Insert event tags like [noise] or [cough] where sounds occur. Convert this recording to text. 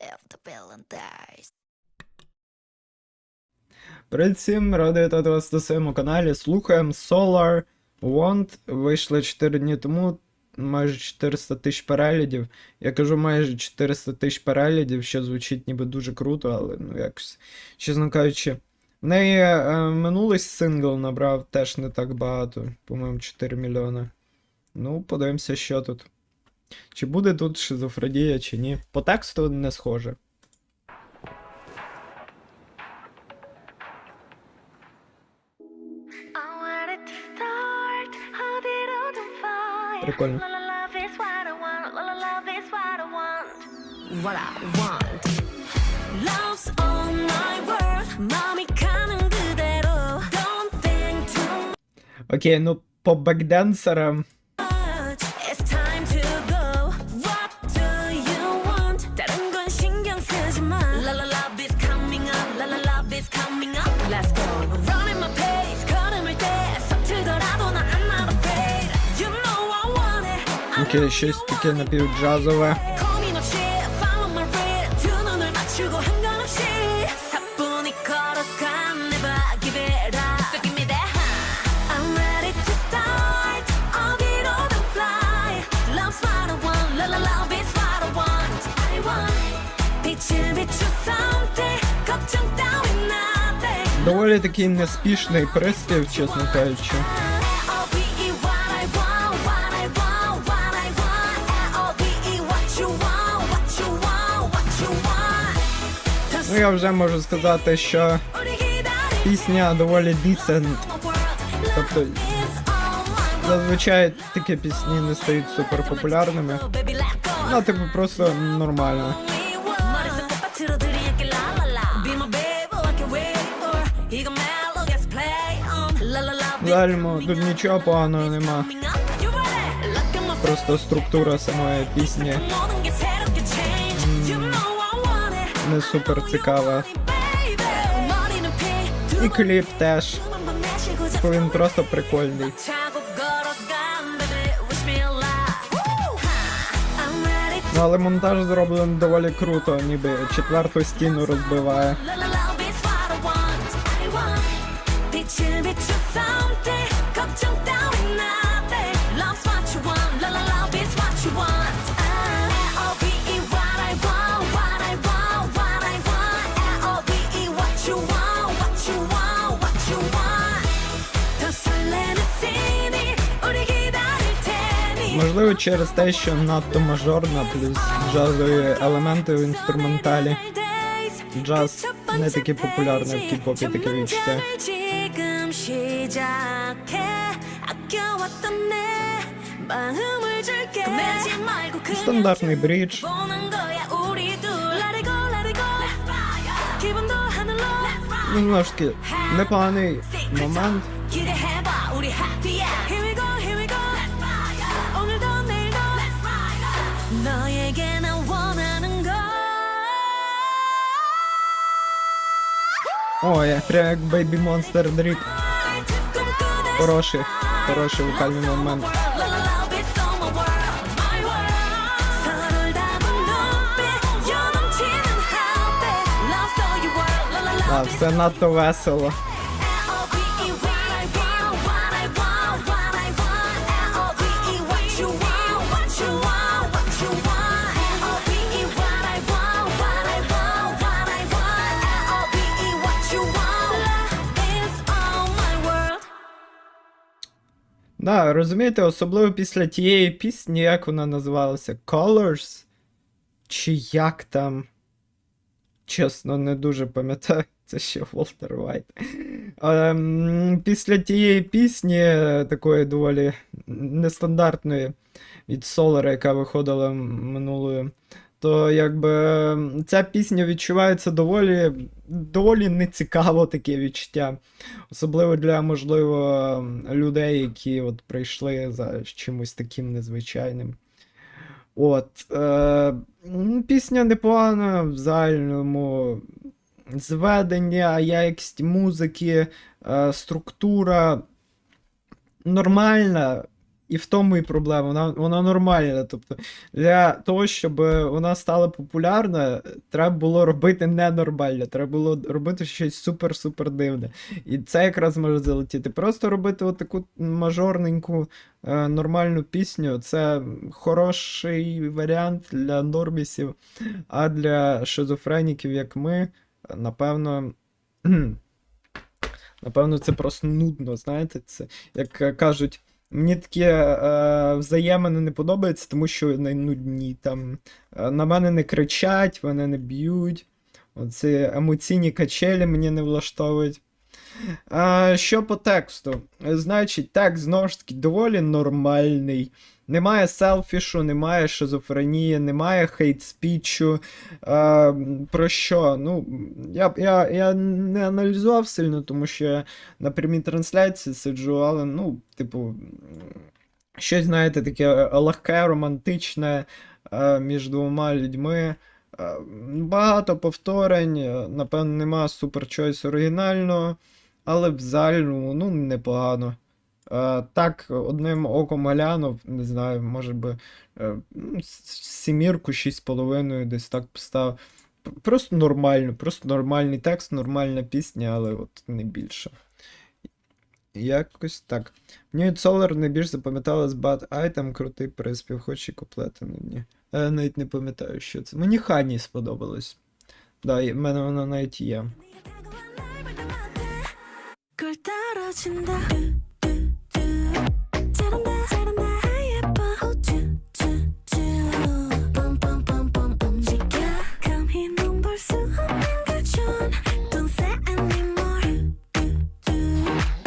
the villain dies. Привіт всім, радий вітати вас на своєму каналі. Слухаємо Solar Want. Вийшли 4 дні тому, майже 400 тисяч переглядів. Я кажу майже 400 тисяч переглядів, що звучить ніби дуже круто, але ну якось, чесно кажучи. В неї е, минулий сингл набрав теж не так багато, по-моєму, 4 мільйони. Ну, подивимося, що тут. Чи буде тут шизофренія, чи ні? По тексту не схоже. Прикольно. Окей, ну по бекденсерам. таке щось таке напівджазове. Доволі такий неспішний приспів, чесно кажучи. Ну я вже можу сказати, що пісня доволі decent. Тобто, Зазвичай такі пісні не стають супер популярними. Ну, типу, просто нормально. В тут нічого поганого нема. Просто структура самої пісні не супер цікава. І кліп теж. Бо Він просто прикольний. Ну, але монтаж зроблений доволі круто, ніби четверту стіну розбиває. 빛을 비추 something 걱정 따윈 nothing Можливо, через те, що надто мажорна, плюс джазові елементи в інструменталі. Джаз не такий популярний в кіпопі таке відчуття. Стандартний брідж. Немножки непоганий момент. Ой, прям як Baby Monster Drip. Хороший, хороший вокальний момент. А, все надто весело. Да, розумієте, особливо після тієї пісні, як вона називалася? Colors? Чи як там? Чесно, не дуже пам'ятаю. [laughs] Це ще Волтер Вайт. Ем, після тієї пісні, е, такої доволі нестандартної від Солара, яка виходила м- минулою, то якби ця пісня відчувається доволі, доволі нецікаво таке відчуття. Особливо для, можливо, людей, які от прийшли за чимось таким незвичайним. От. Е, пісня непогана в загальному. Зведення, якість музики, е, структура нормальна. І в тому і проблема. Вона, вона нормальна. Тобто, для того, щоб вона стала популярна, треба було робити ненормальне. Треба було робити щось супер-супер дивне. І це якраз може залетіти. Просто робити отаку мажорненьку е, нормальну пісню це хороший варіант для нормісів, а для шизофреніків, як ми, напевно. [clears throat] Напевно, це просто нудно, знаєте, це як е, кажуть. Мені таке е, взаємини не подобається, тому що вони нудні. Там, е, на мене не кричать, мене не б'ють. Оці емоційні качелі мені не влаштовують. А, що по тексту? Значить, текст знову ж таки доволі нормальний. Немає селфішу, немає шизофренії, немає хейт-спічу. А, про що? Ну, я, я, я не аналізував сильно, тому що я на прямій трансляції сиджу, але, ну, типу, щось, знаєте, таке легке, романтичне е, між двома людьми. Е, Багато повторень, е, напевно, нема супер чогось оригінального, але в загальному, ну, непогано. Е, так, одним оком глянув, не знаю, може би е, ну, сімірку, 6,5 десь так постав. Просто нормально, просто нормальний текст, нормальна пісня, але от не більше. Якось так. Мені Solar найбільш запам'яталось Bad Item, крутий приспів, хоч і куплети на дні. Е, навіть не пам'ятаю, що це. Мені Хані сподобалось. Да, в мене вона навіть є.